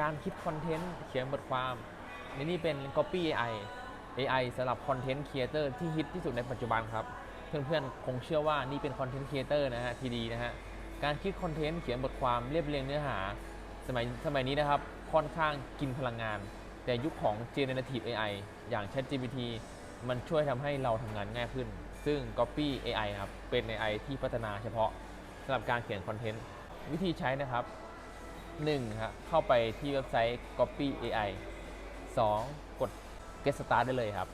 การคิดคอนเทนต์เขียนบทความนี่นี่เป็น Copy AI AI สำหรับคอนเทนต์ครีเอเตอร์ที่ฮิตที่สุดในปัจจุบันครับ เพื่อนๆ คงเชื่อว่านี่เป็นคอนเทนต์ครีเอเตอร์นะฮะทีดีนะฮะ การคิดคอนเทนต์เขียนบทความเรียบเรียงเนื้อหา สมัยสมัยนี้นะครับ ค่อนข้างกินพลังงาน แต่ยุคของ Generative AI อย่าง ChatGPT มันช่วยทำให้เราทำงานง่ายขึ้น ซึ่ง Copy AI ครับเป็น AI ที่พัฒนาเฉพาะสำหรับการเขียนคอนเทนต์วิธีใช้นะครับ 1ครับเข้าไปที่เว็บไซต์ Copy AI 2 กด Get Start ได้เลยครับ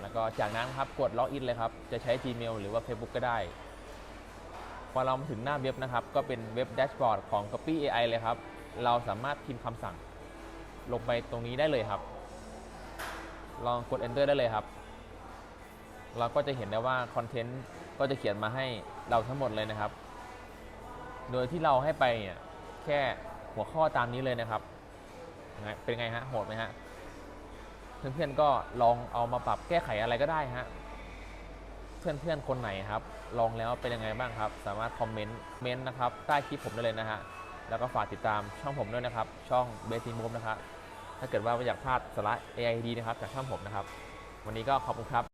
แล้วก็จากนั้นครับกด Login เลยครับ จะใช้ Gmail หรือว่า Facebook ก็ได้ พอเรามาถึงหน้าเว็บนะครับ ก็เป็นเว็บแดชบอร์ดของ Copy AI เลยครับ เราสามารถพิมพ์คำสั่ง ลงไปตรงนี้ได้เลยครับ ลองกด Enter ได้เลยครับ เราก็จะเห็นได้ว่าคอนเทนต์ก็จะเขียนมาให้เราทั้งหมดเลยนะครับ โดยที่เราให้ไปเนี่ย แค่หัวข้อตามนี้เลยนะครับ เป็นไงฮะโหดไหมฮะ เพื่อนๆก็ลองเอามาปรับแก้ไขอะไรก็ได้ฮะ เพื่อนๆคนไหนครับ ลองแล้วเป็นยังไงบ้างครับ สามารถคอมเมนต์เมนต์นะครับใต้คลิปผมได้เลยนะฮะ แล้วก็ฝากติดตามช่องผมด้วยนะครับ ช่องเบทีมูฟนะครับ ถ้าเกิดว่าไม่อยากพลาดสาระ AI ดีนะครับจากช่องผมนะครับ วันนี้ก็ขอบคุณครับ